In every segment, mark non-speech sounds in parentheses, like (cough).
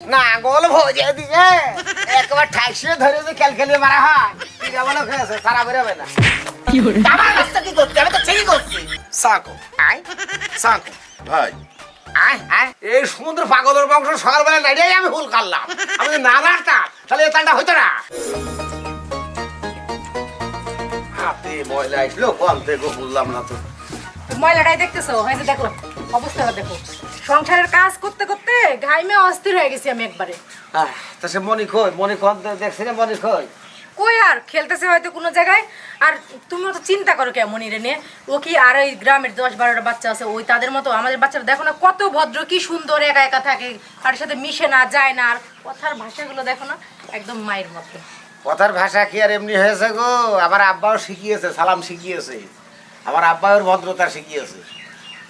নাঙ্গল ভোজে দিয়ে একবার ঠাইসে ধরে যে ক্যালকেলিয়ে মারা হয়। কি সারা বেরোবে না। আমার কাজটা কি করতে আমি তো ঠিকই করছি। সাকো। আয়। সাকো। ভাই। আয় আয়। এই সমুদ্র পাগলের বংশ সকালবেলা নাইড়িয়াই আমি ভুল করলাম। আমি না তাহলে এই তালটা হইতো না। হাতে ময়লা আসলো কল থেকে বুঝলাম না তো। ময়লাটাই দেখতেছো? হয়েছে দেখো। অবস্থাটা দেখো। সংসারের কাজ করতে করতে ঘাইমে অস্থির হয়ে গেছি আমি একবারে। তা সে মনি কই? মনি কন দেখছি না মনি কই? কই আর? খেলতেছে হয়তো কোনো জায়গায়। আর তুমিও তো চিন্তা করো কে মনিরে নিয়ে ও কি আর ওই গ্রামের দশ বারোটা বাচ্চা আছে? ওই তাদের মতো আমাদের বাচ্চারা দেখো না কত ভদ্র কি সুন্দর একা একা থাকে। কার সাথে মিশে না যায় না। আর কথার ভাষাগুলো দেখো না একদম মায়ের মতো। কথার ভাষা কি আর এমনি হয়েছে গো? আমার আব্বাও শিখিয়েছে সালাম শিখিয়েছে। আমার আব্বা ওর ভদ্রতা শিখিয়েছে।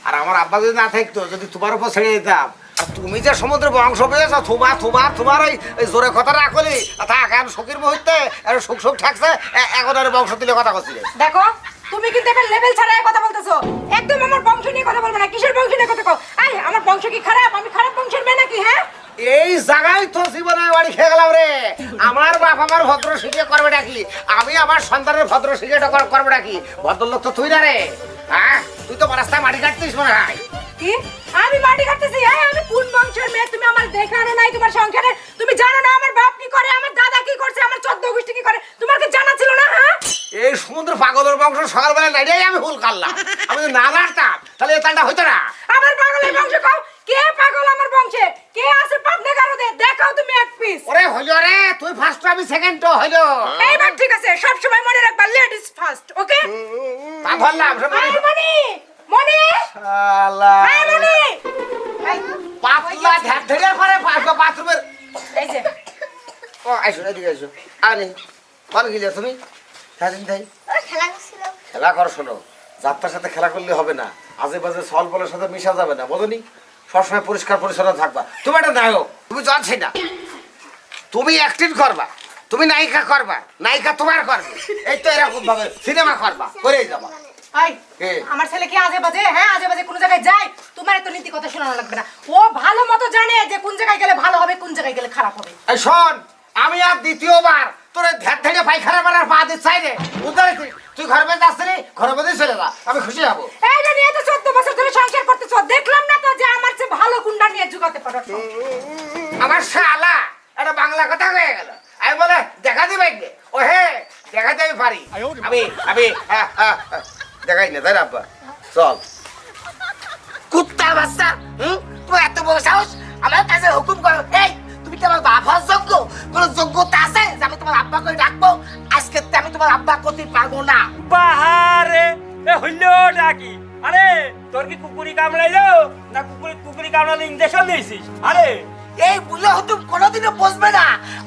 আর আমার আব্বা যদি না থাকতো যদি তোমার উপর ছেড়ে দিতাম আর তুমি যে সমুদ্র বংশ পেয়েছ থুমা থুমার তোমার ওই ওই জোরে কথা রাখলি থাক এখন সুখীর মুহূর্তে এখন সুখ সুখ থাকছে এখন আর বংশ তুলে কথা করছিলে দেখো তুমি কিন্তু একটা লেভেল ছাড়াই কথা বলতেছো। একদম আমার বংশ নিয়ে কথা বলবে না কিসের বংশ নিয়ে কথা কও? আই আমার বংশ কি খারাপ? আমি খারাপ বংশের মেয়ে নাকি হ্যাঁ? এই জায়গায় তো জীবনে বাড়ি খেয়ে গেলাম রে। আমার বাপ আমার ভদ্র শিখে করবে ডাকি আমি আমার সন্তানের ভদ্র শিখে করবে ডাকি ভদ্রলোক তো তুই না রে। হ্যাঁ তুই তো রাস্তায় মাটি কাটতিস মনে হয়। কি? আমি মাটি কাটতেছি? হ্যাঁ আমি কোন বংশের মেয়ে? তুমি আমার দেখানো নাই তোমার সংসারে। তুমি জানো না আমার বাপ কি করে আমার দাদা কি করছে আমার চোদ্দ গোষ্ঠী কি করে? তোমার কি জানা ছিল না হ্যাঁ? এই সমুদ্র পাগলের বংশ সকালবেলা নাইড়িয়াই আমি ভুল করলাম। আমি যদি না জানতাম তাহলে এই তালটা হইতো না। আমার পাগলের বংশ কও। কে পাগল আমার বংশে? কে আছে পাবনা কারোদে দেখাও তুমি এক পিস ওরে হইল রে তুই ফার্স্ট আমি সেকেন্ড তো হইল। এইবার ঠিক আছে সব সময় মনে রাখবা লেডিস ফার্স্ট ওকে ধরলাম সে হাই শালা। হাই পাতলা ঢ্যাপ ধরে করে বাথরুমের ও আইসো এদিকে আইসো। আরে গিলে তুমি? হ্যাঁ তাই খেলা করো শোনো। যাত্রার সাথে খেলা করলে হবে না। আজে বাজে সল বলের সাথে মিশা যাবে না বোঝনি সবসময় পরিষ্কার পরিচ্ছন্ন থাকবা। তুমি একটা নায়ক তুমি জানছি না। তুমি অ্যাক্টিং করবা তুমি নায়িকা করবা নায়িকা তোমার করবে। এই তো এরকম ভাবে সিনেমা করবা করেই যাবা? আমার ছেলে কি আজে বাজে? হ্যাঁ আজে বাজে কোন জায়গায় যায়? তোমার এত নীতি কথা শোনানো লাগবে না। ও ভালো মতো জানে যে কোন জায়গায় গেলে ভালো হবে কোন জায়গায় গেলে খারাপ হবে। এই শোন আমি আর দ্বিতীয়বার তোর ধ্যান থেকে পায়খানা মারার পা দিচ্ছাই রে। উদ্ধারে তুই ঘর বেঁধে আসছিলি ঘরের মধ্যেই চলে যা আমি খুশি হব। এই যে নিয়ে তো চোদ্দ বছর ধরে সংসার করতেছ দেখলাম না তো যে আমার চেয়ে ভালো কুন্ডা নিয়ে জুগাতে পারো। আমার শালা একটা বাংলা কথা হয়ে গেল। আমি বলে দেখা দিবে ও হে দেখাতে আমি পারি। আমি আমি আহ, আহ, আহ, দেখাই না তাই না আব্বা? চল। কুত্তার বাচ্চা হুম? তুমি এত বড় সাহস? আমার কাছে হুকুম করো এই তুমি কি আমার হওয়ার যোগ্য? কোন যোগ্যতা আছে যে আমি তোমার আব্বা করে ডাকবো? আজকে তো আমি তোমার আব্বা করতে পারব না। বাহারে এ হইল নাকি আরে তোর কি কুকুরি কামড়াইলো? না কুকুরি কুকুরি কামড়ালে ইঞ্জেকশন দিয়েছিস আরে। এই বুঝলে হুতুম কোনোদিনও বসবে না।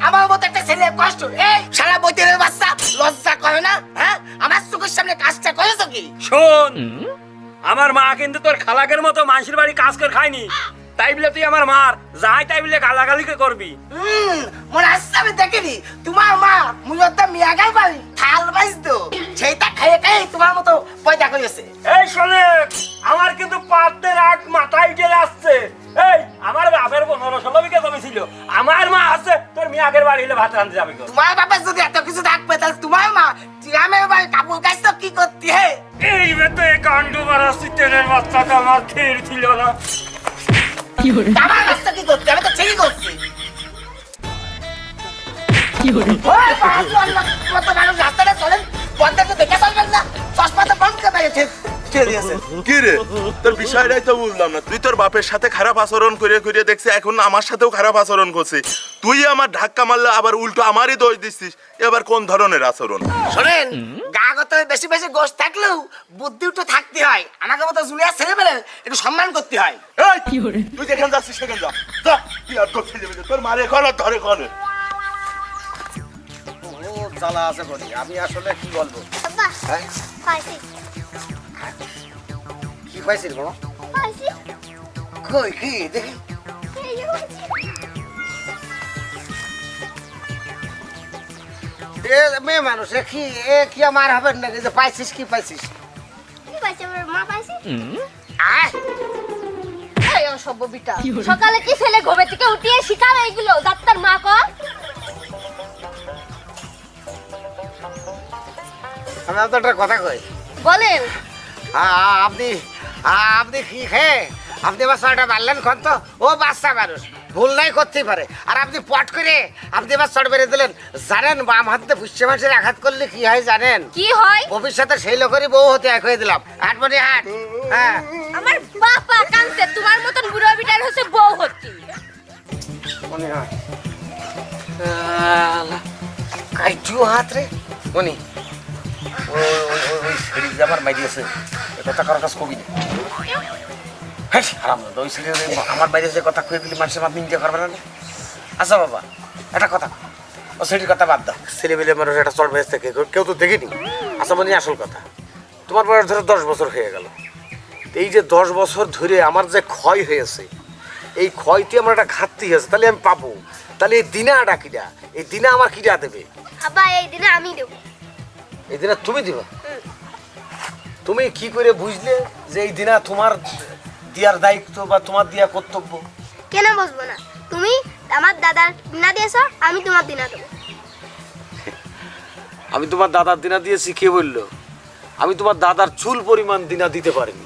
আমার মতো একটা ছেলে কষ্ট। এই সারা বৈতের বাচ্চা লজ্জা করে না? হ্যাঁ? আমার সামনে কাজটা করেছ কি? শোন আমার মা কিন্তু তোর খালাকের মতো মানুষের বাড়ি কাজ করে খায়নি। তাই বলে তুই আমার মার যাই তাই বলে করবি। মনে আসছে আমি দেখিনি। তোমার মা মূলত মিয়াগাই বাড়ি থাল বাজতো সেইটা খাইয়ে খাইয়ে তোমার মতো পয়দা করেছে এই শোনে আমার কিন্তু মাথায় উঠে আসছে। এই আমার বাপের পনেরো ষোলো বিঘা জমি ছিল আমার মা আছে তোর মিয়াগের বাড়ি হলে ভাত রাঁধতে যাবে তোমার বাবা যদি এত কিছু থাকবে তাহলে তোমার মা গ্রামের বাড়ি কাপড় কাচতো কি করতে হে? এই বেতো কাণ্ড বাচ্চাটা আমার খেয়ে ছিল না। আমার কাজটা কি করতে? আমি তো ঠিকই করছি। ওই কত মানুষ রাস্তাটা চলেন পথে তো দেখে চলবেন না চশমা তো বন্ধ করে দিয়েছে কি রে? তোর বিষয়টাই তো বুঝলাম না। তুই তোর বাপের সাথে খারাপ আচরণ করে করে দেখছি এখন আমার সাথেও খারাপ আচরণ করছে। তুই আমার ধাক্কা মারলে আবার উল্টো আমারই দোষ দিচ্ছিস। এবার কোন ধরনের আচরণ? শোনেন গাগত বেশি বেশি গোশ থাকলেও বুদ্ধি একটু থাকতে হয়। আমাকে মতো জুলিয়া ছেলে পেলে একটু সম্মান করতে হয়। এই, তুই যেখানে যাচ্ছিস সেখানে যা। যা তুই আর তোর ছেলে তোর মারে কর আর ধরে কর ও জ্বালা আছে বলি আমি আসলে কি বলব? হ্যাঁ? কি পাইছিস বলো? কই কি? দেখি। এ মেয়ে মানুষ এ কি এ কি আমার হবে নাকি? যে পাইছিস কি পাইছিস? কি পাইছি আমার মা পাইছি? আয়। এই অসভ্য বিটা। সকালে কি ছেলে ঘুমে থেকে উঠিয়ে শিখাবে এইগুলো যাত্রার মা কর। আমি তো একটা কথা কই। বলেন। আপনি আ- আপনি কি খেয়ে আপনি বাচ্চাটা মারলেন কন তো ও বাচ্চা মানুষ। ভুল নাই করতেই পারে। আর আপনি পট করে আপনি বাচ্চাটা বেড়ে দিলেন। জানেন বাম হাতে পুষ্য মাসের আঘাত করলে কি হয় জানেন? কি হয়? ভবিষ্যতে সেই লোকেরই বউ হতে এক হয়ে দিলাম। হাট মানে হাট। হ্যাঁ। আমার বাপা কানছে তোমার মতন বুড়ো বিটার হচ্ছে বউ হচ্ছি। মনে হয়। কাইটু হাত রে। মনি ওই ওই ওই আমার মাইরিয়েছে কথা কারও কাছে কবি না। হ্যাঁ হারাম ওই সিঁড়ি আমার বাইরে যে কথা কয়ে দিলি মানুষের মাপ নিন্দে করবে না আচ্ছা বাবা একটা কথা। ও সেটির কথা বাদ দাও। ছেলে মেলে মানুষ একটা চল ভেজ থেকে কেউ তো দেখিনি। আচ্ছা মানে আসল কথা। তোমার বয়স ধরে দশ বছর হয়ে গেল। এই যে দশ বছর ধরে আমার যে ক্ষয় হয়েছে এই ক্ষয়টি আমার একটা ঘাটতি আছে তাহলে আমি পাবো। তাহলে এই দিনাটা কিটা এই দিনা আমার কিটা দেবে? আব্বা এই দিনে আমি দেবো। এই দিনা তুমি দিবা? তুমি কি করে বুঝলে যে এই দিনা তোমার দিয়ার দায়িত্ব বা তোমার দিয়া কর্তব্য। কেন বসবো না? তুমি আমার দাদার দিনা দিয়েছ আমি তোমার দিনা দেবো। (laughs) আমি তোমার দাদার দিনা দিয়েছি কে বলল? আমি তোমার দাদার চুল পরিমাণ দিনা দিতে পারিনি।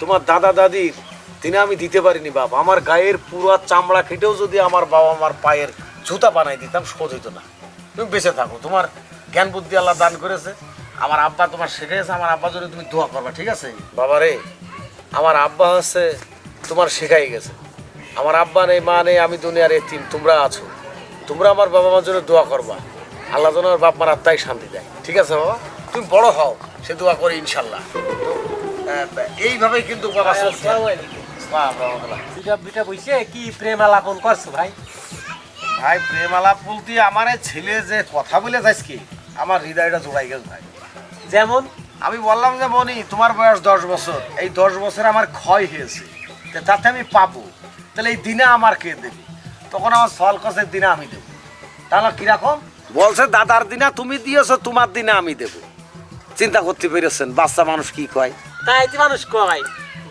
তোমার দাদা দাদির দিনা আমি দিতে পারিনি বাপ। আমার গায়ের পুরো চামড়া কেটেও যদি আমার বাবা আমার পায়ের জুতা বানাই দিতাম শোধ হইতো না। তুমি বেঁচে থাকো। তোমার জ্ঞান বুদ্ধি আল্লাহ দান করেছে। আমার আব্বা তোমার শেখাইছে আমার আব্বা যদি তুমি দোয়া করবা ঠিক আছে? বাবা রে আমার আব্বা হচ্ছে তোমার শেখাই গেছে। আমার আব্বা নেই মা নেই আমি দুনিয়ার এতিম তোমরা আছো। তোমরা আমার বাবা মার জন্য দোয়া করবা। আল্লাহ যেন আমার বাপ মার আত্মাই শান্তি দেয়। ঠিক আছে বাবা? তুমি বড় হও সে দোয়া করে ইনশাল্লাহ এইভাবেই কিন্তু বাবা চলছে। বিটা বিটা বইছে কি প্রেম আলাপন করছ ভাই? ভাই প্রেম আলাপ বলতে আমার ছেলে যে কথা বলে যাইস কি আমার হৃদয়টা জোড়াই গেছে ভাই। যেমন? আমি বললাম যে মনি তোমার বয়স দশ বছর। এই দশ বছর আমার ক্ষয় হয়েছে। তাতে আমি পাবো। তাহলে এই দিনে আমার কে দেবে? তখন আমার সল কষের দিনে আমি দেবো। তাহলে কীরকম বলছে, দাদার দিনা তুমি দিয়েছ, তোমার দিনে আমি দেবো। চিন্তা করতে পেরেছেন, বাচ্চা মানুষ কি কয়? তাই তো মানুষ কয়,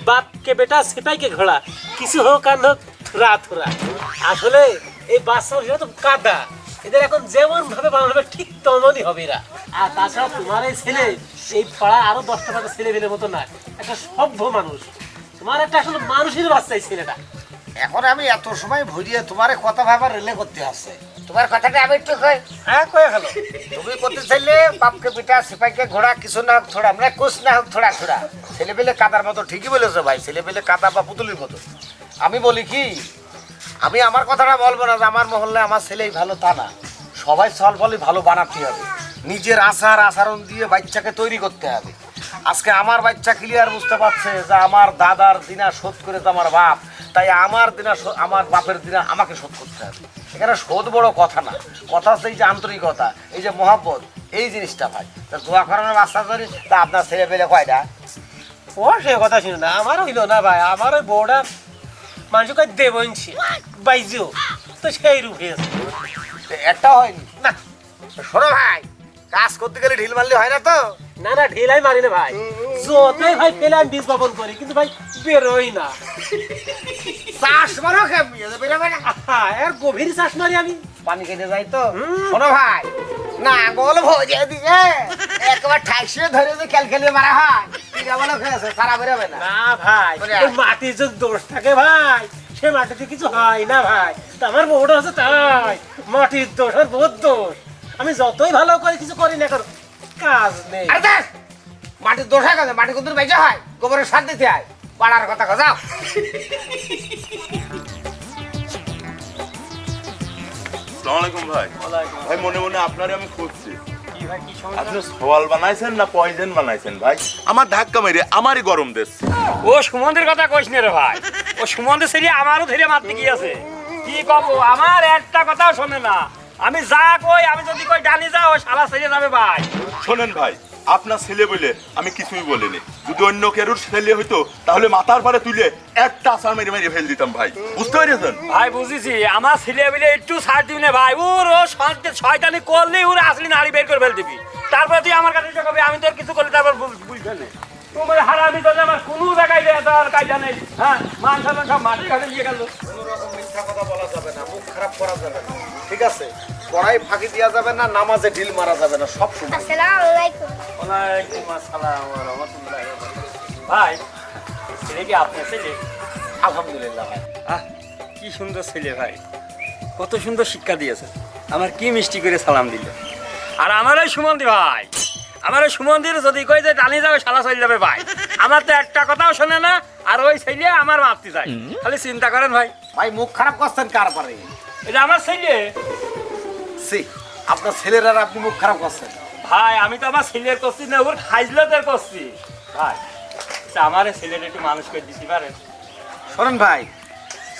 বাপকে বেটা, সেটাইকে ঘোড়া। কিছু হোক আর হোক থুরা থুরা আসলে এই বাচ্চা কাদা। এদের এখন যেমন ভাবে বানানো হবে ঠিক তেমনই হবে এরা। আর তাছাড়া তোমার এই ছেলে এই পাড়া আরও দশটা বাচ্চা ছেলে মেয়ের মতো না একটা সভ্য মানুষ। তোমার একটা আসলে মানুষের বাচ্চা এই ছেলেটা। এখন আমি এত সময় ভরিয়ে তোমার কথা ভাবার রিলে করতে আসছে। তোমার কথাটা আমি একটু কই? হ্যাঁ কয়ে গেল তুমি করতে চাইলে বাপকে পিটা সিপাইকে ঘোড়া কিছু না হোক থোড়া মানে কুছ না হোক থোড়া থোড়া। ছেলেপেলে কাদার মতো ঠিকই বলেছ ভাই ছেলে পেলে কাদা বা পুতুলির মতো। আমি বলি কি আমি আমার কথাটা বলব না যে আমার মহল্লে আমার ছেলেই ভালো তা না। সবাই সল ফলই ভালো বানাতে হবে। নিজের আচার, আচরণ দিয়ে বাচ্চাকে তৈরি করতে হবে। আজকে আমার বাচ্চা ক্লিয়ার বুঝতে পারছে যে আমার দাদার দিনা শোধ করে তো আমার বাপ, তাই আমার দিনা আমার বাপের দিনা আমাকে শোধ করতে হবে। এখানে শোধ বড় কথা না। কথা হচ্ছে এই যে আন্তরিকতা, এই যে মহাব্বত, এই জিনিসটা ভাই। তা দোয়া করানোর আশা করি তা আপনার ছেলে পেলে কয়টা? ও, সে কথা শুনে না আমার হইল না ভাই। আমার ওই বউটা মানুষকে দেব ইঞ্চি। বাইজিও। তো সেই রূপ একটা হয়নি? না। শোনো ভাই কাজ করতে গেলে ঢিল মারলে হয় না তো? না না ঢিলাই মারি না ভাই। যতই ভাই পেলে আমি বীজ বপন করি কিন্তু ভাই বেরোই না। চাষ মারো কেমনি? বেরোবে না। এর গভীর চাষ মারি আমি। পানি কেটে যাই তো? শোনো ভাই না গোল ভোজে দিয়ে একবার ঠাইসে ধরে যে ক্যালকেলিয়ে মারা হয় খেয়েছে সারা বেরোবে না। না ভাই মাটির যদি দোষ থাকে ভাই সে মাটিতে কিছু হয় না ভাই। তা আমার বউটা হচ্ছে তাই মাটির দোষ আর বহুত দোষ। আমি যতই ভালো করে কিছু করি না কেন কাজ নেই। মাটির দোষ হয় মাটি কুন্দুর বেঁচে হয়? গোবরের সার দিতে হয়। পাড়ার কথা যাও। আসসালামু আলাইকুম ভাই। ভাই মনে মনে আপনারে আমি খুঁজছি। আপনি সওয়াল বানাইছেন না পয়জন বানাইছেন ভাই? আমার ধাক্কা মেরে আমারই গরম দেশ ও সুমন্দির কথা কইস রে ভাই। ও সুমন্দির ছেলে আমারও ধীরে মারতে গিয়েছে। কি কব আমার একটা কথাও শোনে না। আমি যা কই আমি যদি কই যাও ও শালা ছেড়ে যাবে ভাই। শোনেন ভাই আপনার ছেলে বলে আমি কিছুই বলিনি। যদি অন্য কেরুর ছেলে হইতো তাহলে মাথার পারে তুলে একটা আসার মেরে মেরে ফেল দিতাম ভাই। বুঝতে পেরেছেন? ভাই বুঝেছি। আমার ছেলে বলে একটু ছাড় দিবি না ভাই। ওর ও শয়তানি করলে ওর আসলি নাড়ি বের করে ফেল দিবি। তারপর তুই আমার কাছে কবি আমি তোর কিছু করলে তারপর বুঝ- বুঝবে না। তোমার হারামি তো আমার কোনো জায়গায় দেওয়ার কায়দা নেই। হ্যাঁ মান সব মাটি ঘাটে নিয়ে গেল। কোনো রকম মিথ্যা কথা বলা যাবে না মুখ খারাপ করা যাবে না। ঠিক আছে? পড়াই ফাঁকি দেওয়া যাবে না নামাজে ঢিল মারা যাবে না সব সময় আসসালামু আলাইকুম ওয়ালাইকুম আসসালাম ওয়া রাহমাতুল্লাহি ওয়া বারাকাতুহু। ভাই ছেলে কি আপনার ছেলে? আলহামদুলিল্লাহ ভাই। আহ কি সুন্দর ছেলে ভাই। কত সুন্দর শিক্ষা দিয়েছে। আমার কি মিষ্টি করে সালাম দিল। আর আমার ওই সুমন্দি ভাই। আমার ওই সুমন্দির যদি কই যে টানি যাবে সালা চলে যাবে ভাই। আমার তো একটা কথাও শোনে না আর ওই ছেলে আমার মাপতে যায়। খালি চিন্তা করেন ভাই। ভাই মুখ খারাপ করছেন কার পারে? এটা আমার ছেলে। সি আপনার ছেলের আর আপনি মুখ খারাপ করছেন। ভাই আমি তো আমার ছেলের করছি না ওর খাইজলাতের করছি। ভাই তা আমার ছেলেটা একটু মানুষ করে দিতে পারেন শোনেন ভাই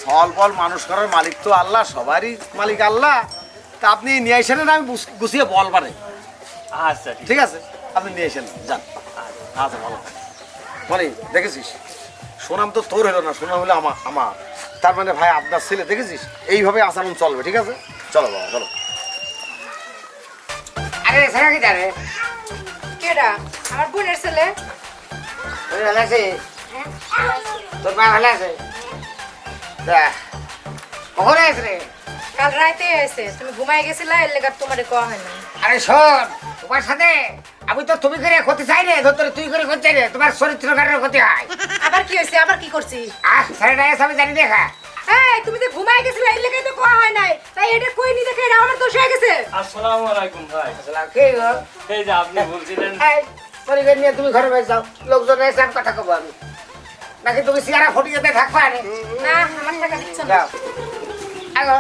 ফল ফল মানুষ করার মালিক তো আল্লাহ সবারই মালিক আল্লাহ। তা আপনি নিয়ে আসেন না আমি গুছিয়ে বল পারে আচ্ছা ঠিক। আছে? আপনি নিয়ে আসেন যান। আচ্ছা ভালো মানে দেখেছিস? সোনাম তো তোর হলো না সোনাম হলো আমার আমার। তার মানে ভাই আপনার ছেলে দেখেছিস? এইভাবে আচরণ চলবে ঠিক আছে? চলো বাবা চলো। আরে সেটা কি জানে? কেডা আমার বোনের ছেলে। তুই ভালো আছে? তোর মা ভালো আছে? কখন আস রে? কাল রাতে আইছে। তুমি ঘুমাই গেছিলা এর লেগে তোমার কোয়া হয় না। আরে শোন তোমার সাথে আমি তো তুমি করে ক্ষতি চাই রে ধর তুই করে ক্ষতি চাই রে তোমার চরিত্র ক্ষতি হয়। আবার কি হয়েছে? আবার কি করছি আহ ছেলেটা আমি জানি দেখা। এই তুমি যে ঘুমাই গেছিলা এই লেগে তো কোয়া হয় নাই। তাই এটা কই নি দেখে এটা আমার দোষ হয়ে গেছে। আসসালামু আলাইকুম ভাই। আসসালাম, কে গো? এই যে আপনি বলছিলেন। এই, পরিবার নিয়ে তুমি ঘরে বেশ যাও। লোকজন এসে আমি কথা কব আমি। নাকি তুমি সিয়ারা ফটিয়ে থাকবা না আমার টাকা দিচ্ছ না। যাও। আগো।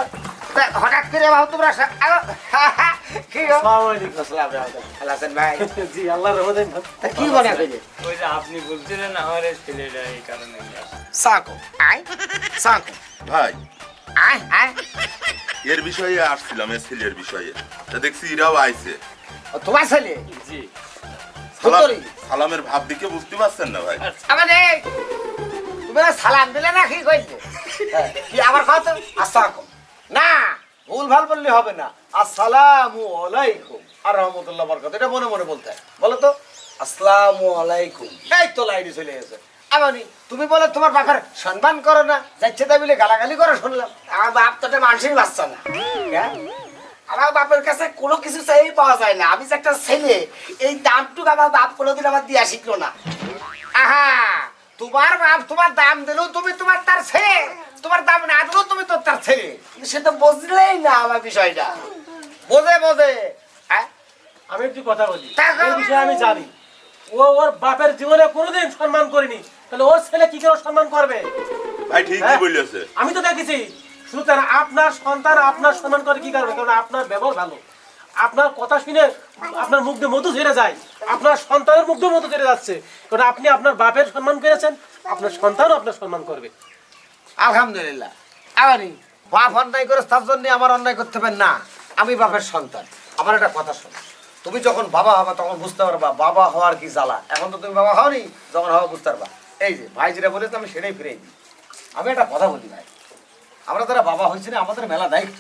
হঠাৎ করে বাবু তোমরা (laughs) কি আসসালাম ভাই? জি আল্লাহর রহমতে। কি মনে কইলে ওই যে আপনি বলছিলেন আমার এই ছেলেটা এই কারণে সাকো সাকো ভাই। এর বিষয়ে আসছিলাম এর ছেলের বিষয়ে। তা দেখছি এরাও আইছে। ও, তোমার ছেলে? জি। সালামের ভাব দেখে বুঝতে পারছেন না ভাই? আমাদের তুমি সালাম দিলে না কি কইলে? হ্যাঁ, কি আবার কত আসাকো না, ভুল ভালো বললে হবে না। আসসালামু আলাইকুম। আর রহমতুল্লাহ বরকত, এটা মনে মনে বলতে বলো তো, আসসালামু আলাইকুম। এই তো লাইনে চলে গেছে। এমনই তুমি বলে তোমার বাপের সম্মান করো না, যাচ্ছে তাই বলে গালাগালি করো শুনলাম। আমার বাপ তো মানুষের বাচ্চা না। হ্যাঁ? আমার বাপের কাছে কোনো কিছু চাই পাওয়া যায় না। আমি যে একটা ছেলে, এই দামটুকু আমার বাপ কোনোদিন আমার দিয়া শিখলো না। আহা, তোমার বাপ তোমার দাম দিলেও তুমি তোমার তার ছেলে। তোমার দাম না দিলেও তুমি তোর তার ছেলে। সে তো বুঝলেই না আমার বিষয়টা। বোঝে বোঝে। হ্যাঁ? আমি একটু কথা বলি। এই বিষয়ে আমি জানি। ও ওর বাপের জীবনে কোনোদিন সম্মান করেনি। তাহলে ওর ছেলে কি করে সম্মান করবে? ভাই ঠিকই হ্যাঁ? বলেছে। আমি তো দেখেছি। শুধু তার আপনার সন্তান আপনার সম্মান করে কি কারণে কারণ আপনার ব্যবহার ভালো। আপনার কথা শুনে আপনার মুখ দিয়ে মধু ঝরে যায়। আপনার সন্তানের মুখ দিয়ে মধু ঝরে যাচ্ছে। কারণ আপনি আপনার বাপের সম্মান করেছেন। আপনার সন্তানও আপনার সম্মান করবে। আলহামদুলিল্লাহ। এমনই বাপ অন্যায় করে তার জন্য আমার অন্যায় করতে হবে না। আমি বাপের সন্তান। আমার একটা কথা শোনো। তুমি যখন বাবা হবা, তখন বুঝতে পারবা, বাবা হওয়ার কি জ্বালা। এখন তো তুমি বাবা হওনি, যখন হওয়া বুঝতে পারবা। এই যে ভাই যেটা বলেছে আমি সেটাই ফিরে দিই। আমি একটা কথা বলি ভাই। আমরা যারা বাবা হয়েছি না, আমাদের মেলা দায়িত্ব।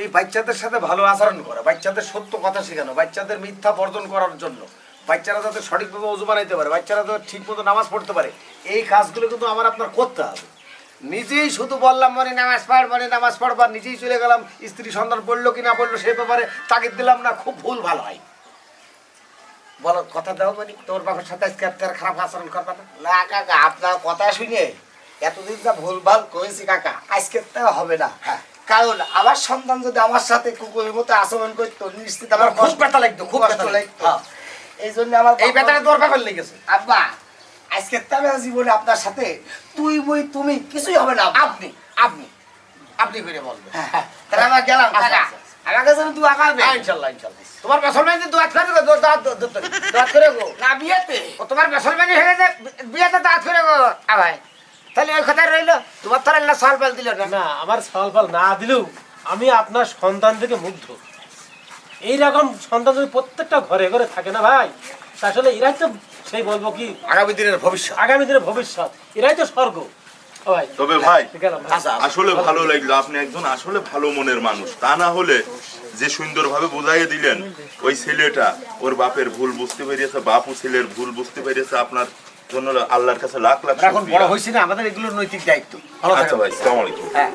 এই বাচ্চাদের সাথে ভালো আচরণ করা, বাচ্চাদের সত্য কথা শেখানো, বাচ্চাদের মিথ্যা বর্জন করার জন্য। বাচ্চারা যাতে সঠিকভাবে অজু বানাইতে পারে, বাচ্চারা যাতে ঠিক মতো নামাজ পড়তে পারে। এই কাজগুলো কিন্তু আমার আপনার করতে হবে। নিজেই শুধু বললাম মানে নামাজ পড় মানে নামাজ পড়বার নিজেই চলে গেলাম। স্ত্রী সন্তান পড়ল কি না পড়ল সে ব্যাপারে তাগিদ দিলাম না খুব ভুল ভালো হয়। বলো কথা দাও মানে তোর বাবার সাথে আজকে তার খারাপ আচরণ করবা না? না কাকা আপনার কথা শুনে এতদিন যা ভুলভাল করেছি কাকা আজকে তা হবে না। হ্যাঁ। কারণ আমার সন্তান যদি আমার সাথে কুকুরের মতো আচরণ করতো নিশ্চিত আমার খুব ব্যথা লাগতো খুব ব্যথা লাগতো। হ্যাঁ। এই জন্য আমার এই ব্যথাটা তোর ব্যাপার লেগেছে। আব্বা আজকে তো আমি আমার জীবনে আপনার সাথে তুই মুই তুমি কিছুই হবে না। আপনি আপনি আপনি করে বলবেন। হ্যাঁ, তাহলে আমরা গেলাম আচ্ছা, কাকা আচ্ছা। আমার কাছে আঁকাবে হ্যাঁ, ইনশাল্লাহ ইনশাল্লাহ। তোমার মুসলমানদের দোয়াত করে গো করে গো। না বিয়েতে। ও তোমার মুসলমানি হয়ে গেছে বিয়েতে দাঁত করে গো আ ভাই। তাহলে ওই কথা রইল। তোমার তো আল্লাহ সাল পাল দিল না? না আমার ফল ফল না দিলেও আমি আপনার সন্তান থেকে মুগ্ধ। এইরকম সন্তান যদি প্রত্যেকটা ঘরে ঘরে থাকে না ভাই আসলে এরাই তো সেই বলব কি? আগামী দিনের ভবিষ্যৎ। আগামী দিনের ভবিষ্যৎ। এরাই তো স্বর্গ। তবে ভাই। আচ্ছা আসলে ভালো লাগল আপনি একজন আসলে ভালো মনের মানুষ। তা না হলে যে সুন্দরভাবে বোঝাইয়ে দিলেন ওই ছেলেটা ওর বাপের ভুল বুঝতে পেরেছে বাপু ছেলের ভুল বুঝতে পেরেছে আপনার জন্য আল্লাহর কাছে লাখ লাখ এখন বড়। হয়েছি না আমাদের এগুলো নৈতিক দায়িত্ব। ভালো আচ্ছা ভাই আসসালামু আলাইকুম। হ্যাঁ।